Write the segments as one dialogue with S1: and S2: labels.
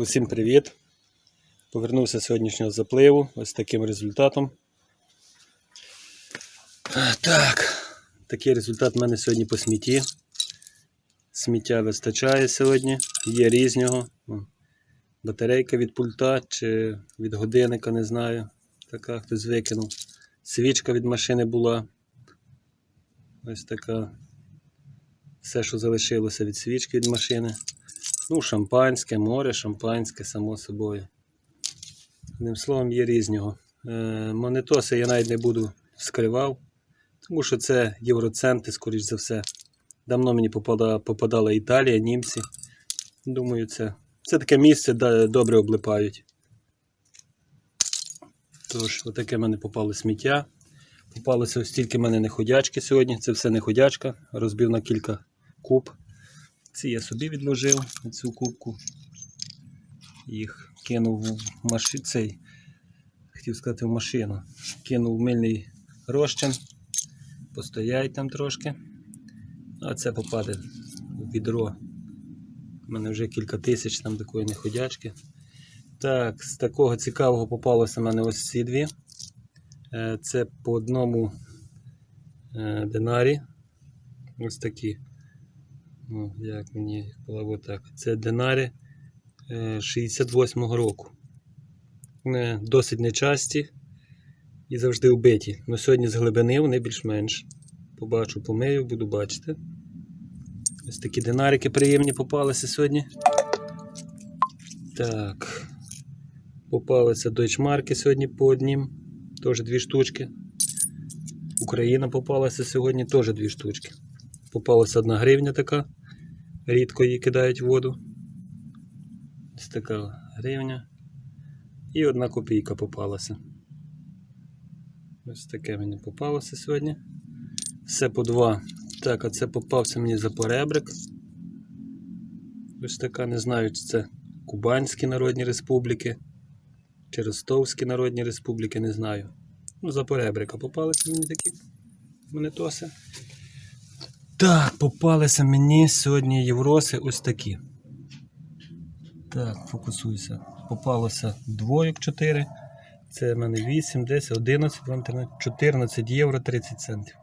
S1: Усім привіт! Повернувся з сьогоднішнього запливу ось таким результатом. Так, такий результат в мене сьогодні по смітті. Сміття вистачає сьогодні, є різного. Батарейка від пульта чи від годинника, не знаю. Така хтось викинув. Свічка від машини була. Ось така. Все, що залишилося від свічки від машини. Ну, шампанське, море, шампанське, само собою. Одним словом, є різного. Е, монетоси я навіть не буду скривав, тому що це євроценти, скоріш за все. Давно мені попадала, попадала Італія, німці. Думаю, це, це таке місце, де добре облипають. Тож, отаке в мене попало сміття. Попалося ось тільки в мене неходячки сьогодні. Це все неходячка. Розбив на кілька куб. Ці я собі відложив на цю кубку. Їх кинув в машину. Цей, хотів сказати, в машину. Кинув в мильний розчин. Постоять там трошки. А це попаде в відро. У мене вже кілька тисяч там такої неходячки. Так, з такого цікавого попалося в мене ось ці дві. Е, Це по одному е, динарі. Ось такі. Ну, як мені так. Це динарі е, 68-го року. Досить нечасті і завжди вбиті. Ну, сьогодні з глибини вони більш-менш. Побачу, помию, буду бачити. Ось такі динарики приємні попалися сьогодні. Так. Попалися дойчмарки сьогодні по однім. Теж дві штучки. Україна попалася сьогодні теж дві штучки. Попалася одна гривня така. Рідко її кидають в воду. Ось така гривня. І одна копійка попалася. Ось таке мені попалося сьогодні. Все по два. Так, а це попався мені за поребрик. Ось така, не знаю, чи це Кубанські Народні Республіки, чи Ростовські Народні Республіки, не знаю. Ну, за поребрика попалися мені такі монетоси. Так, попалися мені сьогодні євроси ось такі. Так, фокусуйся. Попалося двоєк 4. Це в мене 8, 10, 11, в інтернеті 14 євро 30 центів.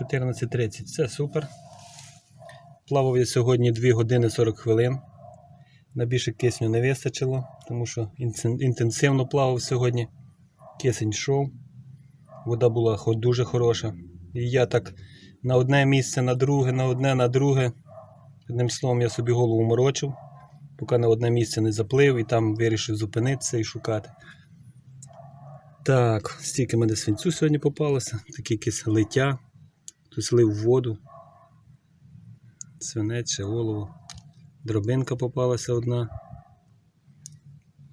S1: 14.30. Це супер. Плавав я сьогодні 2 години 40 хвилин. На більше кисню не вистачило, тому що інтенсивно плавав сьогодні. Кисень йшов. Вода була дуже хороша. І я так на одне місце, на друге, на одне, на друге. Одним словом, я собі голову морочив, поки на одне місце не заплив і там вирішив зупинитися і шукати. Так, стільки мене свинцю сьогодні попалося, такі якісь лиття. Хтось лив воду. Свинець ще олово. Дробинка попалася одна.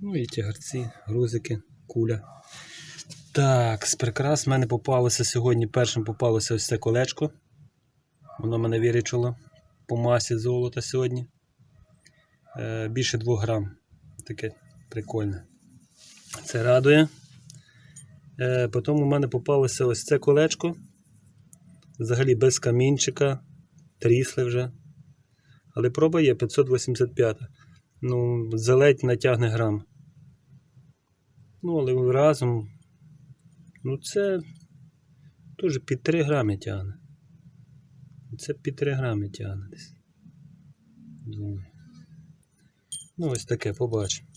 S1: Ну і тягарці, грузики, куля. Так, з прикрас в мене попалося сьогодні. Першим попалося ось це колечко. Воно мене вирічило по масі золота сьогодні. Е, більше 2 грам. Таке прикольне. Це радує. Е, потім у мене попалося ось це колечко. Взагалі без камінчика, трісли вже. Але проба є 585. Ну, заледь натягне грам. Ну, але разом. Ну, це теж під 3 грами тягне. Це під 3 грами тягне десь. Думаю. Ну, ось таке, побачимо.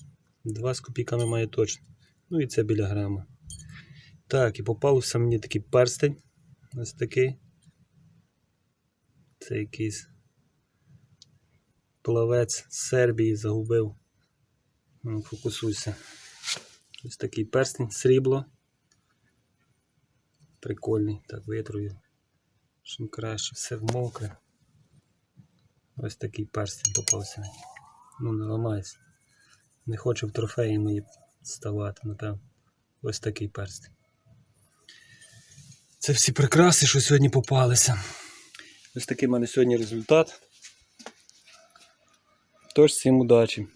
S1: Два з копійками має точно. Ну і це біля грама. Так, і попався мені такий перстень. Ось такий. Це якийсь плавець з Сербії загубив. Ну, Фокусуйся. Ось такий перстень, срібло. Прикольний. Так, витрую. Щоб краще все вмокре. Ось такий перстень попався. Ну, не ламайся. Не хочу в трофеї мої ставати, напевно. Ось такий перстень. Це всі прикраси, що сьогодні попалися. Ось такий в мене сьогодні результат. Тож, всім удачі!